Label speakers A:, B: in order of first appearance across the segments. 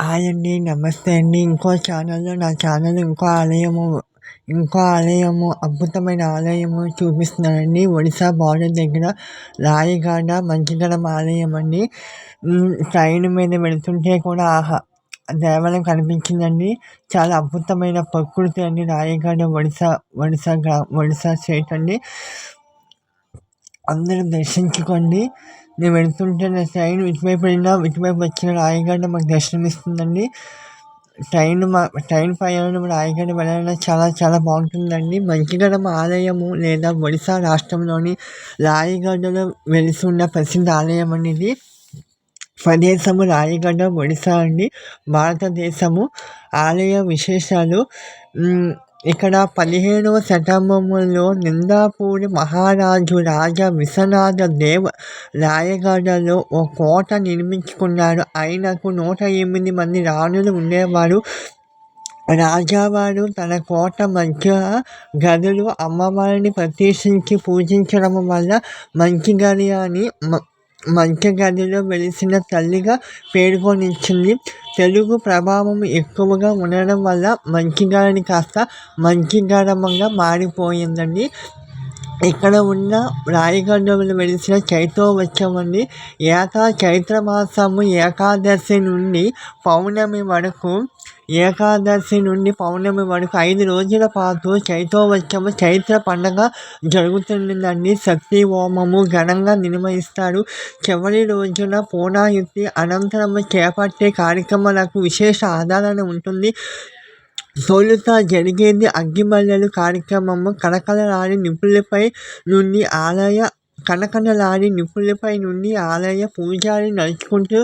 A: Hi అండి నమస్తే అండి ఇంకో ఛానల్లో నా ఛానల్ ఇంకో ఆలయము ఇంకో ఆలయము అద్భుతమైన ఆలయము చూపిస్తున్నానండి ఒడిశా బార్డర్ దగ్గర రాయగాడ మంచిగరం ఆలయం అండి ట్రైన్ మీద వెళుతుంటే కూడా ఆహా దేవాలయం కనిపించిందండి చాలా అద్భుతమైన ప్రకృతి అండి రాయగాడ ఒడిశా ఒడిశా గ్రా ఒడిశా స్టేట్ అండి అందరూ దర్శించుకోండి. నేను వెళ్తుంటే నా ట్రైన్ ఇటువైపు వెళ్ళినా ఇటువైపు వచ్చిన రాయగడ్డ మాకు దర్శనమిస్తుందండి. ట్రైన్ మా ట్రైన్ ప్రయాణం రాయగడ్డ వెళ్ళాలన్నా చాలా చాలా బాగుంటుందండి. మంచిగరం ఆలయము లేదా ఒడిశా రాష్ట్రంలోని రాయగడ్డలో వెలిసి ఉన్న ప్రసిద్ధ ఆలయం అనేది ప్రదేశము రాయగడ్డ ఒడిశా అండి. భారతదేశము. ఆలయ విశేషాలు ఇక్కడ పదిహేడవ శతాబ్దంలో నిందాపూరి మహారాజు రాజా విశ్వనాథ దేవ్ రాయగడలో ఓ కోట నిర్మించుకున్నాడు ఆయనకు నూట ఎనిమిది మంది రాణులు ఉండేవారు. రాజావారు తన కోట మధ్య గదులు అమ్మవారిని ప్రతిష్ఠించి పూజించడం వల్ల మంచి గది అని మంచి గదిలో వెలిసిన తల్లిగా పేర్కొనిచ్చింది. తెలుగు ప్రభావం ఎక్కువగా ఉండడం వల్ల మంచిగారని కాస్త మంచిగారమంగా మారిపోయిందండి. ఇక్కడ ఉన్న రాయగడ్డలు వెలిసిన చైత్రోత్సవం అండి ఏకా చైత్ర మాసము ఏకాదశి నుండి పౌర్ణమి వరకు ఏకాదశి నుండి పౌర్ణమి వరకు ఐదు రోజుల పాటు చైతోవత్సవ చైత్ర పండగ జరుగుతుందండి శక్తి హోమము ఘనంగా నిర్వహిస్తారు. చివరి రోజున పూర్ణాయుక్తి అనంతరం చేపట్టే కార్యక్రమాలకు విశేష ఆధారణ ఉంటుంది. తొలుత జరిగేది అగ్గిమల్లెలు కార్యక్రమము. కనకలరాని నిపుణులపై నుండి ఆలయ కనకనలాడి నిపుణులపై నుండి ఆలయ పూజారి నడుచుకుంటూ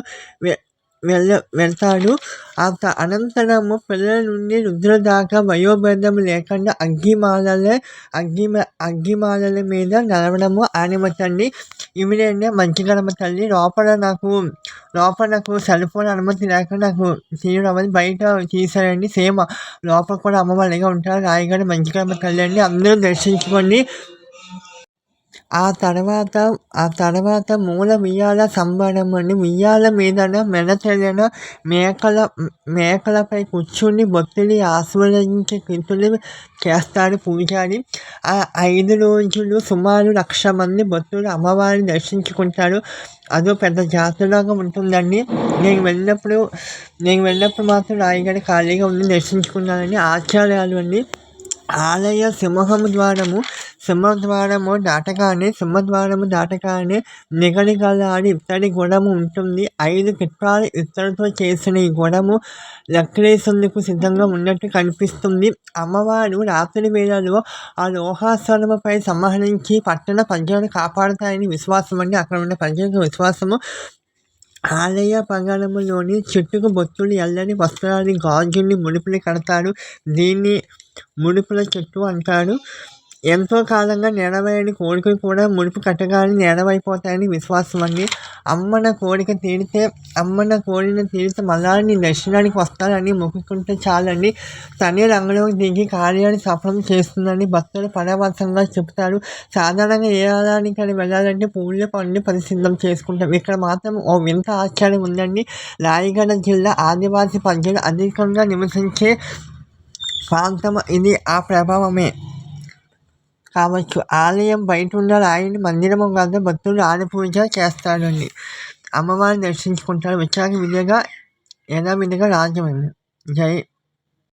A: వెళ్ళ వెళ్తాడు. ఆ అనంతరము పిల్లల నుండి వృద్ధుల దాకా వయోభేదం లేకుండా అగ్గిమాలలే అగ్గి అగ్గిమాలల మీద నడవడము అనుమతండి ఇమీడియట్గా మంచిగడమ తల్లి. లోపల నాకు లోపల నాకు సెల్ ఫోన్ అనుమతి లేకుండా నాకు తీయడం బయట తీసారండి సేమ్ లోపల కూడా అమ్మవారిగా ఉంటారు. రాయగడ మంచిగడమ తల్లి అండి. అందరూ దర్శించుకొని ఆ తర్వాత ఆ తర్వాత మూల ఉయ్యాల అని ఉయ్యాల మీదన మెడతెరిగిన మేకల మేకలపై కూర్చుని భక్తుని ఆస్వాదించే కృతులు చేస్తారు పూజారి. ఆ ఐదు రోజులు సుమారు లక్ష మంది భక్తులు అమ్మవారిని దర్శించుకుంటారు. అదో పెద్ద జాతరలాగా ఉంటుందండి. నేను వెళ్ళినప్పుడు నేను వెళ్ళినప్పుడు మాత్రం రాయగడ ఖాళీగా ఉండి దర్శించుకున్నానని ఆచార్యాలు అండి. ఆలయ సింహము ద్వారము సింహద్వారము దాటగానే సింహద్వారము దాటగానే నిగనిగలాడి ఇత్తడి గుడము ఉంటుంది. ఐదు చిత్రాల ఇత్తడితో చేసిన ఈ గుడము లక్రేసేందుకు సిద్ధంగా ఉన్నట్టు కనిపిస్తుంది. అమ్మవారు రాత్రి వేళలో ఆ లోహాసనముపై సంహరించి పట్టణ ప్రజలను కాపాడుతాయని విశ్వాసం అండి అక్కడ ఉన్న ప్రజలకు విశ్వాసము ఆలయ ప్రాంగణంలోని చెట్టుకు బొత్తులు ఎల్లని వస్త్రాన్ని గాజుల్ని ముడుపులు కడతారు దీన్ని ముడుపుల చెట్టు అంటారు. ఎంతో కాలంగా నెరవేరని కోరికలు కూడా ముడుపు కట్టగానే నెరవైపోతాయని విశ్వాసం అండి. అమ్మన కోరిక తీరితే అమ్మన కోరిన తీరితే మళ్ళా నీ దర్శనానికి వస్తానని మొక్కుకుంటే చాలండి. తనే రంగంలోకి దిగి కార్యాన్ని సఫలం చేస్తుందని భక్తులు పరవశంగా చెప్తారు సాధారణంగా ఏ ఆలయానికి వెళ్ళాలంటే పూల పనులు పరిశుద్ధం చేసుకుంటాం. ఇక్కడ మాత్రం ఓ వింత ఆశ్చర్యం ఉందండి. రాయగఢ జిల్లా ఆదివాసీ ప్రజలు అధికంగా నివసించే ప్రాంతం ఇది. ఆ ప్రభావమే. కావచ్చు. ఆలయం బయట ఉన్న రాయిని మందిరం వద్ద భక్తులు ఆడపూజ చేస్తారండి అమ్మవారిని దర్శించుకుంటారు విశాఖ ఎలా యథావిధిగా రాజ్యం జై